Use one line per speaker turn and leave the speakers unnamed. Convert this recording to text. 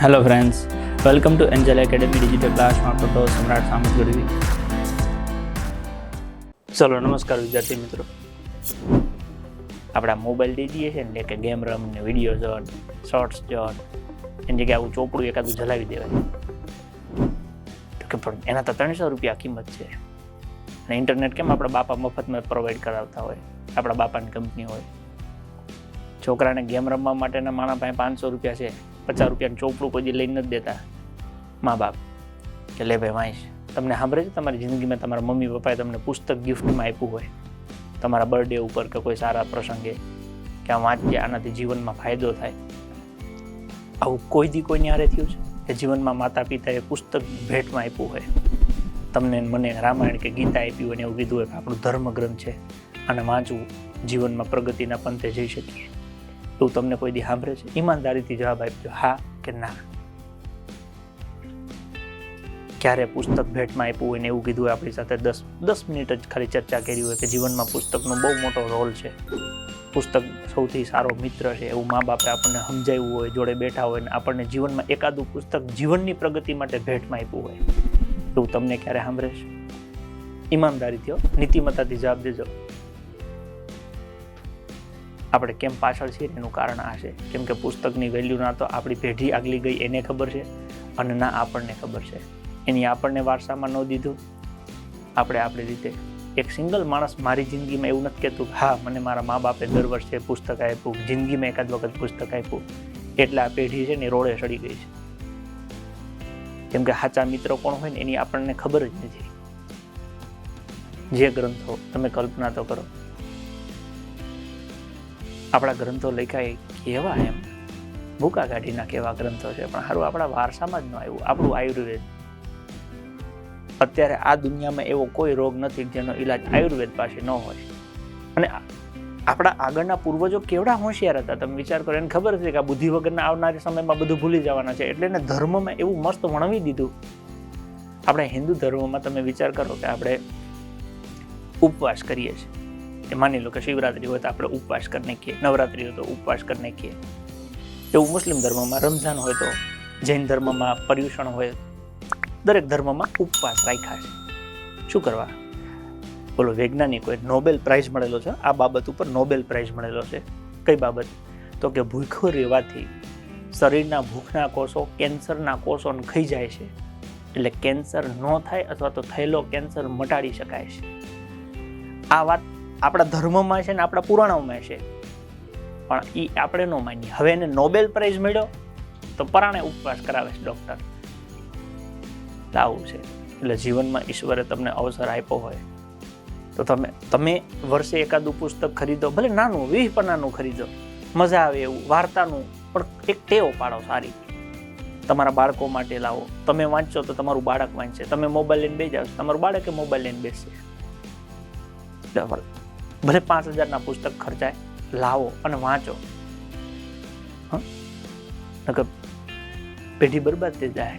Hello friends welcome to Angel Academy digital ક્લાસમાં તો સમ્રાટ સામત ગઢવી ચલો નમસ્કાર વિદ્યાર્થી મિત્રો. આપણા મોબાઈલ દઈએ છે ને કે ગેમ રમને વીડિયો જોન શોર્ટ્સ જોન, એની જગ્યાએ આવું ચોપડું એકાદું જલાવી દેવાય. તો કે પણ એના તો ત્રણસો રૂપિયા કિંમત છે. અને ઇન્ટરનેટ કેમ આપણા બાપા મફતમાં પ્રોવાઈડ કરાવતા હોય? આપણા બાપાની કંપની હોય. છોકરાને ગેમ રમવા માટેના માણા પાસે પાંચસો રૂપિયા છે. પચાસ રૂપિયાનું ચોપડું કોઈ દી લઈને નથી દેતા મા બાપ. કે લે ભાઈ વાંચ તમને સાંભળે છે તમારી જિંદગીમાં તમારા મમ્મી પપ્પાએ તમને પુસ્તક ગિફ્ટમાં આપ્યું હોય, તમારા બર્થડે ઉપર કે કોઈ સારા પ્રસંગે, કે આ વાંચીએ આનાથી જીવનમાં ફાયદો થાય. આવું કોઈ દી કોઈને હારે થયું છે? કે જીવનમાં માતા પિતાએ પુસ્તક ભેટમાં આપ્યું હોય? તમને મને રામાયણ કે ગીતા આપી હોય ને એવું કીધું હોય કે આપણું ધર્મગ્રંથ છે અને વાંચવું જીવનમાં પ્રગતિના પંથે જઈ શકીએ. એવું તમને કોઈ દી સાંભળે છે? ઈમાનદારીથી જવાબ આપજો હા કે ના? ક્યારે પુસ્તક ભેટમાં આપ્યું હોય ને એવું કીધું હોય આપણી સાથે? દસ દસ મિનિટ જ ખાલી ચર્ચા કરી હોય કે જીવનમાં પુસ્તકનો બહુ મોટો રોલ છે. પુસ્તક સૌથી સારો મિત્ર છે, એવું મા બાપે આપણને સમજાવ્યું હોય, જોડે બેઠા હોય ને આપણને જીવનમાં એકાદું પુસ્તક જીવનની પ્રગતિ માટે ભેટમાં આપ્યું હોય. તો તમને ક્યારે સાંભળે છે? ઈમાનદારીથી નીતિમત્તાથી જવાબ દેજો. આપણે કેમ પાછળ છીએ એનું કારણ આ છે. કેમ કે પુસ્તકની વેલ્યુ ના તો આપણી પેઢી આગલી ગઈ એને ખબર છે અને ના આપણને ખબર છે. એની આપણને વારસામાં ન દીધું. આપણે આપણી રીતે એક સિંગલ માણસ મારી જિંદગીમાં એવું નથી કહેતું હા, મને મારા મા બાપે દર વર્ષે પુસ્તક આપ્યું, જિંદગીમાં એકાદ વખત પુસ્તક આપ્યું. એટલે આ પેઢી છે ને રોડે સડી ગઈ છે. કેમ કે સાચા મિત્રો કોણ હોય ને એની આપણને ખબર જ નથી. જે ગ્રંથો તમે કલ્પના તો કરો. આપણા ગ્રંથો લખાય કહેવા એમ. ભૂકા કાઢીના કેવા ગ્રંથો છે, પણ સારું આપણા વારસામાં જ ન આવ્યું, આપણું આયુર્વેદ. અત્યારે આ દુનિયામાં એવો કોઈ રોગ નથી જેનો ઈલાજ આયુર્વેદ પાસે ન હોય. અને આપણા આગળના પૂર્વજો કેવડા હોશિયાર હતા? તમે વિચાર કરો, એને ખબર છે કે આ બુદ્ધિ વગરના આવનારા સમયમાં બધું ભૂલી જવાના છે. એટલે એને ધર્મમાં એવું મસ્ત વણવી દીધું. આપણે હિન્દુ ધર્મમાં તમે વિચાર કરો કે આપણે ઉપવાસ કરીએ છીએ. કે માની લો કે શિવરાત્રી હોય તો આપણે ઉપવાસ કરી નાખીએ, નવરાત્રી હોય તો ઉપવાસ કરી નાખીએ. એવું મુસ્લિમ ધર્મમાં, રમઝાન હોય તો જૈન ધર્મમાં, પર્યુષણ હોય, દરેક ધર્મમાં ઉપવાસ રાખ્યા છે. શું કરવા? બોલો, વૈજ્ઞાનિકોએ નોબેલ પ્રાઇઝ મળેલો છે. આ બાબત ઉપર નોબેલ પ્રાઇઝ મળેલો છે. કઈ બાબત? તો કે ભૂખો રહેવાથી શરીરના ભૂખના કોષો કેન્સરના કોષોને ખાઈ જાય છે. એટલે કેન્સર ન થાય અથવા તો થયેલો કેન્સર મટાડી શકાય છે. આ વાત આપણા ધર્મમાં છે ને આપણા પુરાણોમાં છે. પણ એ આપણે ન માનીએ. હવે એને નોબેલ પ્રાઇઝ મળ્યો તો પરાણે ઉપવાસ કરાવે છે ડૉક્ટર આવું છે. એટલે જીવનમાં ઈશ્વરે તમને અવસર આપ્યો હોય તો તમે તમે વર્ષે એકાદું પુસ્તક ખરીદો, ભલે નાનું વીસ પન્નાનું ખરીદો. મજા આવે એવું, વાર્તાનું, પણ એક ટેવ પાડો સારી. તમારા બાળકો માટે લાવો. તમે વાંચો તો તમારું બાળક વાંચશે. તમે મોબાઈલ લઈને બેસી જાઓ. તમારું બાળકે મોબાઈલ લઈને બેસશે. એટલે ભલે- પાંચ હજારના પુસ્તક ખર્ચાય લાવો અને વાંચો? નકર પેઢી બરબાદ થઈ જાય